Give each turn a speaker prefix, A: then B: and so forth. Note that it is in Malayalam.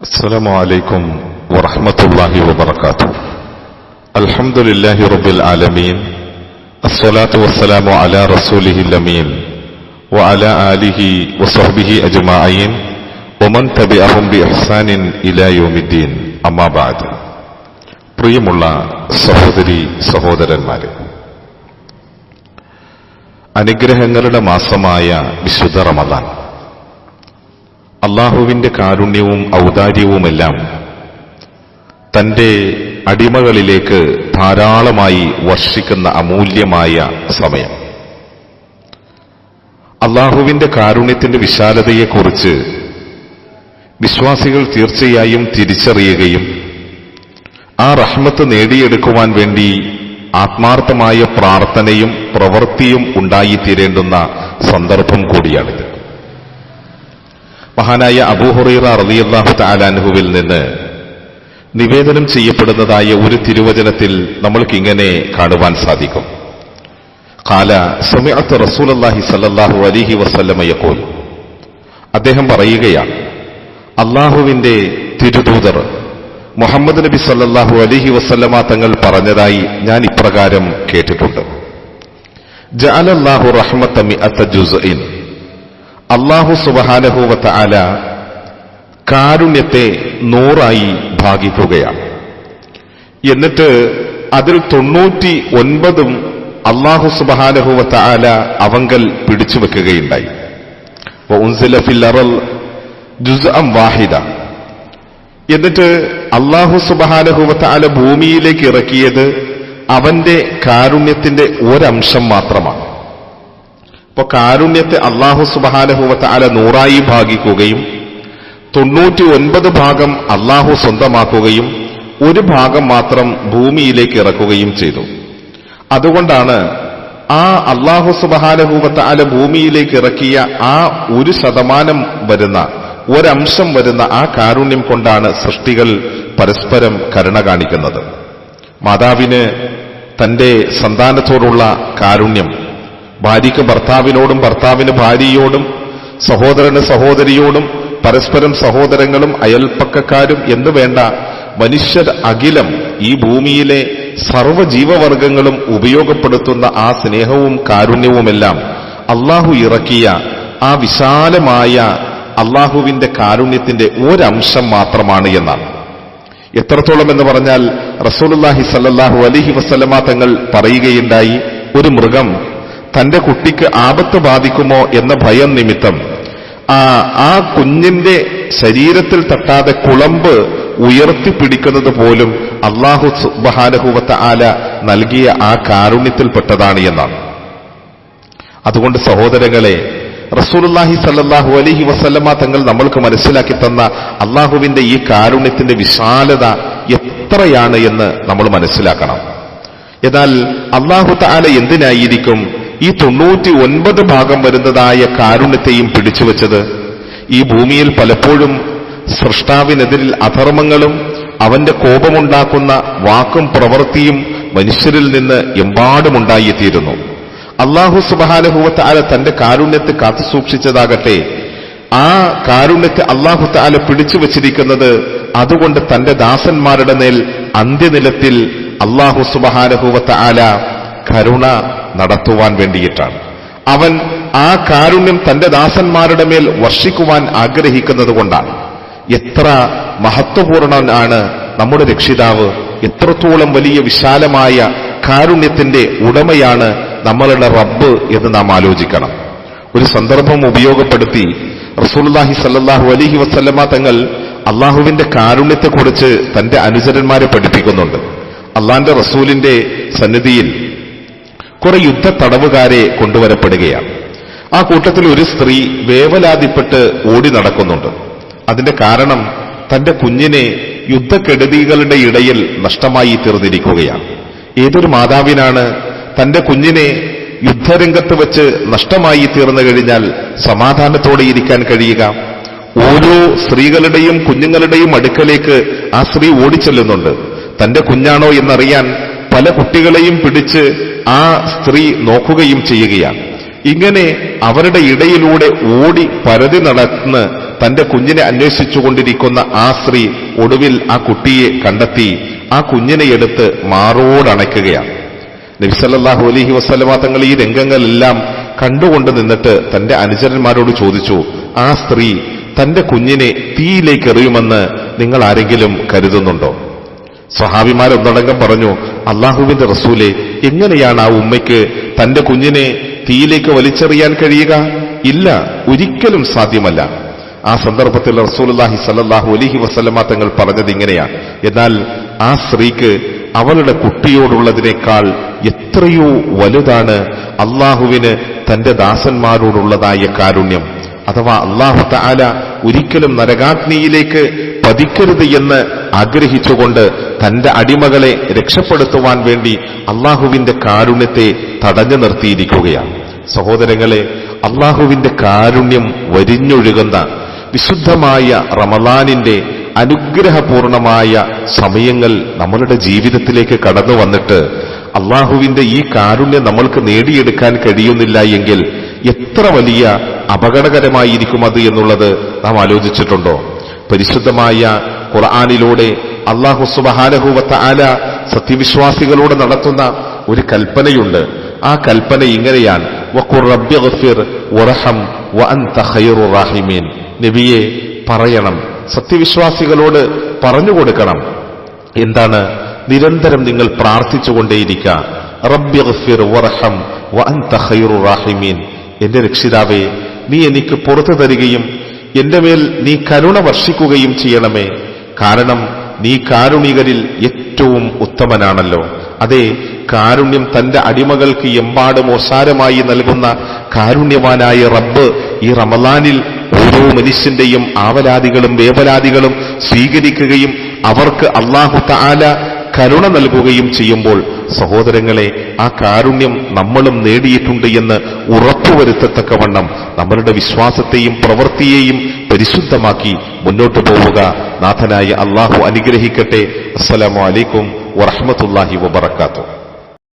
A: السلام عليكم ورحمة الله وبركاته الحمد لله رب العالمين الصلاة والسلام على رسوله الأمين وعلى آله وصحبه أجمعين ومن تبعهم بإحسان إلى يوم الدين أما بعد പ്രിയമുള്ള സഹോദരി സഹോദരന്മാരെ അനുഗ്രഹങ്ങളുടെ മാസമായ വിശുദ്ധ റമദാൻ അള്ളാഹുവിന്റെ കാരുണ്യവും ഔദാര്യവുമെല്ലാം തന്റെ അടിമകളിലേക്ക് ധാരാളമായി വർഷിക്കുന്ന അമൂല്യമായ സമയം. അള്ളാഹുവിന്റെ കാരുണ്യത്തിന്റെ വിശാലതയെക്കുറിച്ച് വിശ്വാസികൾ തീർച്ചയായും തിരിച്ചറിയുകയും ആ റഹ്മത്ത് നേടിയെടുക്കുവാൻ വേണ്ടി ആത്മാർത്ഥമായ പ്രാർത്ഥനയും പ്രവൃത്തിയും ഉണ്ടായിത്തീരേണ്ടുന്ന സന്ദർഭം കൂടിയാണിത്. മഹാനായ അബൂഹുറീറ റളിയല്ലാഹു തആലാൻഹുവിൽ നിന്ന് നിവേദനം ചെയ്യപ്പെടുന്നതായ ഒരു തിരുവചനത്തിൽ നമ്മൾക്കിങ്ങനെ കാണുവാൻ സാധിക്കും. കാല സമയത്ത് റസൂലല്ലാഹി സല്ലല്ലാഹു അലിഹി വസല്ലമ യഖൂൽ. അദ്ദേഹം പറയുകയാണ് അള്ളാഹുവിന്റെ തിരുദൂതർ മുഹമ്മദ് നബി സല്ലല്ലാഹു അലിഹി വസല്ലമ തങ്ങൾ പറഞ്ഞതായി ഞാൻ ഇപ്രകാരം കേട്ടിട്ടുണ്ട്. ജഅലല്ലാഹു റഹ്മത്തമി മിഅത്ത ജുസ്ഇൻ. അള്ളാഹു സുബഹാനഹൂവത്ത ആല കാരുണ്യത്തെ നൂറായി ഭാഗിക്കുകയാണ്. എന്നിട്ട് അതിൽ തൊണ്ണൂറ്റി ഒൻപതും അള്ളാഹു സുബഹാനഹൂവത്ത് ആല അവങ്കൽ പിടിച്ചു വെക്കുകയുണ്ടായി. വാഹിദ. എന്നിട്ട് അള്ളാഹു സുബഹാനഹൂവത്ത് ആല ഭൂമിയിലേക്ക് ഇറക്കിയത് അവന്റെ കാരുണ്യത്തിന്റെ ഒരംശം മാത്രമാണ്. അപ്പൊ കാരുണ്യത്തെ അള്ളാഹു സുബാനഹുവത്ത് അല നൂറായി ഭാഗിക്കുകയും തൊണ്ണൂറ്റി ഒൻപത് ഭാഗം അള്ളാഹു സ്വന്തമാക്കുകയും ഒരു ഭാഗം മാത്രം ഭൂമിയിലേക്ക് ഇറക്കുകയും ചെയ്തു. അതുകൊണ്ടാണ് ആ അള്ളാഹു സുബഹാനഹൂവത്ത് അല ഭൂമിയിലേക്ക് ഇറക്കിയ ആ ഒരു ശതമാനം വരുന്ന ഒരംശം വരുന്ന ആ കാരുണ്യം കൊണ്ടാണ് സൃഷ്ടികൾ പരസ്പരം കരുണ കാണിക്കുന്നത്. മാതാവിന് തന്റെ സന്താനത്തോടുള്ള കാരുണ്യം ഭാര്യയ്ക്ക് ഭർത്താവിനോടും ഭർത്താവിന് ഭാര്യയോടും സഹോദരന് സഹോദരിയോടും പരസ്പരം സഹോദരങ്ങളും അയൽപ്പക്കക്കാരും എന്ന് വേണ്ട മനുഷ്യർ അഖിലം ഈ ഭൂമിയിലെ സർവജീവവർഗങ്ങളും ഉപയോഗപ്പെടുത്തുന്ന ആ സ്നേഹവും കാരുണ്യവുമെല്ലാം അള്ളാഹു ഇറക്കിയ ആ വിശാലമായ അള്ളാഹുവിന്റെ കാരുണ്യത്തിന്റെ ഒരംശം മാത്രമാണ് എന്നാണ്. എത്രത്തോളം എന്ന് പറഞ്ഞാൽ റസൂലുല്ലാഹി സല്ലാഹു അലിഹി വസ്ലമ തങ്ങൾ പറയുകയുണ്ടായി ഒരു മൃഗം തന്റെ കുട്ടിക്ക് ആപത്ത് ബാധിക്കുമോ എന്ന ഭയം നിമിത്തം ആ ആ കുഞ്ഞിന്റെ ശരീരത്തിൽ തട്ടാതെ കുളമ്പ് ഉയർത്തിപ്പിടിക്കുന്നത് പോലും അള്ളാഹു സുബഹാനഹുവത്ത ആല നൽകിയ ആ കാരുണ്യത്തിൽപ്പെട്ടതാണ് എന്നാണ്. അതുകൊണ്ട് സഹോദരങ്ങളെ റസൂലുല്ലാഹി സല്ലാഹു അലഹി വസല്ലമ തങ്ങൾ നമ്മൾക്ക് മനസ്സിലാക്കി തന്ന അള്ളാഹുവിന്റെ ഈ കാരുണ്യത്തിന്റെ വിശാലത എത്രയാണ് എന്ന് നമ്മൾ മനസ്സിലാക്കണം. എന്നാൽ അള്ളാഹു താല എന്തിനായിരിക്കും ഈ തൊണ്ണൂറ്റി ഒൻപത് ഭാഗം വരുന്നതായ കാരുണ്യത്തെയും പിടിച്ചുവച്ചത് ഈ ഭൂമിയിൽ പലപ്പോഴും സൃഷ്ടാവിനെതിരിൽ അധർമ്മങ്ങളും അവന്റെ കോപമുണ്ടാക്കുന്ന വാക്കും പ്രവൃത്തിയും മനുഷ്യരിൽ നിന്ന് എമ്പാടുമുണ്ടായിത്തീരുന്നു. അള്ളാഹു സുബാനുഭവത്ത് ആല തന്റെ കാരുണ്യത്തെ കാത്തുസൂക്ഷിച്ചതാകട്ടെ ആ കാരുണ്യത്തെ അള്ളാഹു താല പിടിച്ചു വച്ചിരിക്കുന്നത് അതുകൊണ്ട് തന്റെ ദാസന്മാരുടെ മേൽ അന്ത്യനിലത്തിൽ അള്ളാഹു സുബഹാനഹുവത്ത ആല കരുണ നടത്തുവാൻ വേണ്ടിയിട്ടാണ്. അവൻ ആ കാരുണ്യം തന്റെ ദാസന്മാരുടെ മേൽ വർഷിക്കുവാൻ ആഗ്രഹിക്കുന്നത് കൊണ്ടാണ്. എത്ര മഹത്വപൂർണനാണ് നമ്മുടെ രക്ഷിതാവ് എത്രത്തോളം വലിയ വിശാലമായ കാരുണ്യത്തിന്റെ ഉടമയാണ് നമ്മളുടെ റബ്ബ് എന്ന് നാം ആലോചിക്കണം. ഒരു സന്ദർഭം ഉപയോഗപ്പെടുത്തി റസൂൽഹി സല്ലാഹു അലഹി വസ്ല്ല തങ്ങൾ അള്ളാഹുവിന്റെ കാരുണ്യത്തെക്കുറിച്ച് തന്റെ അനുചരന്മാരെ പഠിപ്പിക്കുന്നുണ്ട്. അള്ളാന്റെ റസൂലിന്റെ സന്നിധിയിൽ കുറെ യുദ്ധ തടവുകാരെ കൊണ്ടുവരപ്പെടുകയാണ്. ആ കൂട്ടത്തിൽ ഒരു സ്ത്രീ വേവലാതിപ്പെട്ട് ഓടി നടക്കുന്നുണ്ട്. അതിന്റെ കാരണം തന്റെ കുഞ്ഞിനെ യുദ്ധക്കെടുതികളുടെ ഇടയിൽ നഷ്ടമായി തീർന്നിരിക്കുകയാണ്. ഏതൊരു മാതാവിനാണ് തന്റെ കുഞ്ഞിനെ യുദ്ധരംഗത്ത് വെച്ച് നഷ്ടമായി തീർന്നു കഴിഞ്ഞാൽ സമാധാനത്തോടെ ഇരിക്കാൻ കഴിയുക? ഓരോ സ്ത്രീകളുടെയും കുഞ്ഞുങ്ങളുടെയും അടുക്കലേക്ക് ആ സ്ത്രീ ഓടിച്ചെല്ലുന്നുണ്ട്. തന്റെ കുഞ്ഞാണോ എന്നറിയാൻ പല കുട്ടികളെയും പിടിച്ച് ആ സ്ത്രീ നോക്കുകയും ചെയ്യുകയാണ്. ഇങ്ങനെ അവരുടെ ഇടയിലൂടെ ഓടി പരതി നടന്ന് തന്റെ കുഞ്ഞിനെ അന്വേഷിച്ചുകൊണ്ടിരിക്കുന്ന ആ സ്ത്രീ ഒടുവിൽ ആ കുട്ടിയെ കണ്ടെത്തി ആ കുഞ്ഞിനെ എടുത്ത് മാറോടണയ്ക്കുകയാണ്. നബിസല്ലാഹു അലഹി വസ്ലമ തങ്ങൾ ഈ രംഗങ്ങളെല്ലാം കണ്ടുകൊണ്ട് നിന്നിട്ട് തന്റെ അനുചരന്മാരോട് ചോദിച്ചു ആ സ്ത്രീ തന്റെ കുഞ്ഞിനെ തീയിലേക്ക് എറിയുമെന്ന് നിങ്ങൾ ആരെങ്കിലും കരുതുന്നുണ്ടോ? സ്വഹാബിമാരൊന്നടങ്കം പറഞ്ഞു അള്ളാഹുവിന്റെ റസൂലെ എങ്ങനെയാണ് ആ ഉമ്മയ്ക്ക് തന്റെ കുഞ്ഞിനെ തീയിലേക്ക് വലിച്ചെറിയാൻ കഴിയുക? ഇല്ല ഒരിക്കലും സാധ്യമല്ല. ആ സന്ദർഭത്തിൽ റസൂലുള്ളാഹി സല്ലാഹു അലഹി വസ്ലമ തങ്ങൾ പറഞ്ഞത് ഇങ്ങനെയാണ് എന്നാൽ ആ സ്ത്രീക്ക് അവളുടെ കുട്ടിയോടുള്ളതിനേക്കാൾ എത്രയോ വലുതാണ് അള്ളാഹുവിന് തന്റെ ദാസന്മാരോടുള്ളതായ കാരുണ്യം. അഥവാ അള്ളാഹു താല ഒരിക്കലും നരകാഗ്നിയിലേക്ക് പതിക്കരുത് എന്ന് ആഗ്രഹിച്ചുകൊണ്ട് തന്റെ അടിമകളെ രക്ഷപ്പെടുത്തുവാൻ വേണ്ടി അള്ളാഹുവിന്റെ കാരുണ്യത്തെ തടഞ്ഞു നിർത്തിയിരിക്കുകയാണ്. സഹോദരങ്ങളെ അള്ളാഹുവിന്റെ കാരുണ്യം വരിഞ്ഞൊഴുകുന്ന വിശുദ്ധമായ റമദാനിന്റെ അനുഗ്രഹപൂർണമായ സമയങ്ങൾ നമ്മളുടെ ജീവിതത്തിലേക്ക് കടന്നു വന്നിട്ട് അള്ളാഹുവിന്റെ ഈ കാരുണ്യം നമ്മൾക്ക് നേടിയെടുക്കാൻ കഴിയുന്നില്ല എങ്കിൽ എത്ര വലിയ അപകടകരമായിരിക്കും അത് എന്നുള്ളത് നാം ആലോചിച്ചിട്ടുണ്ടോ? പരിശുദ്ധമായ ഖുർആാനിലൂടെ അള്ളാഹു സുബഹാനഹുവത്ത ആല സത്യവിശ്വാസികളോട് നടത്തുന്ന ഒരു കൽപ്പനയുണ്ട്. ആ കൽപ്പന ഇങ്ങനെയാണ്. നബിയെ പറയണം. സത്യവിശ്വാസികളോട് പറഞ്ഞു കൊടുക്കണം. എന്താണ്? നിരന്തരം നിങ്ങൾ പ്രാർത്ഥിച്ചുകൊണ്ടേയിരിക്കുക. റബ്ബി ഗഫിർ വറഹം റാഹിമീൻ. എന്റെ രക്ഷിതാവേ നീ എനിക്ക് പുറത്തു തരികയും എന്റെ മേൽ നീ കരുണ വർഷിക്കുകയും ചെയ്യണമേ. കാരണം നീ കാരുണികരിൽ ഏറ്റവും ഉത്തമനാണല്ലോ. അതെ കാരുണ്യം തന്റെ അടിമകൾക്ക് എമ്പാടും മോശാരമായി നൽകുന്ന കാരുണ്യവാനായ റബ്ബ് ഈ റമലാനിൽ ഓരോ മനുഷ്യന്റെയും ആവലാദികളും വേവലാദികളും സ്വീകരിക്കുകയും അവർക്ക് അള്ളാഹു താല കരുണ നൽകുകയും ചെയ്യുമ്പോൾ സഹോദരങ്ങളെ ആ കാരുണ്യം നമ്മളും നേടിയിട്ടുണ്ട് എന്ന് ഉറപ്പുവരുത്തത്തക്കവണ്ണം നമ്മളുടെ വിശ്വാസത്തെയും പ്രവൃത്തിയെയും പരിശുദ്ധമാക്കി മുന്നോട്ടു പോവുക. നാഥനായ അള്ളാഹു അനുഗ്രഹിക്കട്ടെ. അസ്സലാമു അലൈക്കും വറഹമത്തല്ലാഹി വബർക്കാത്തു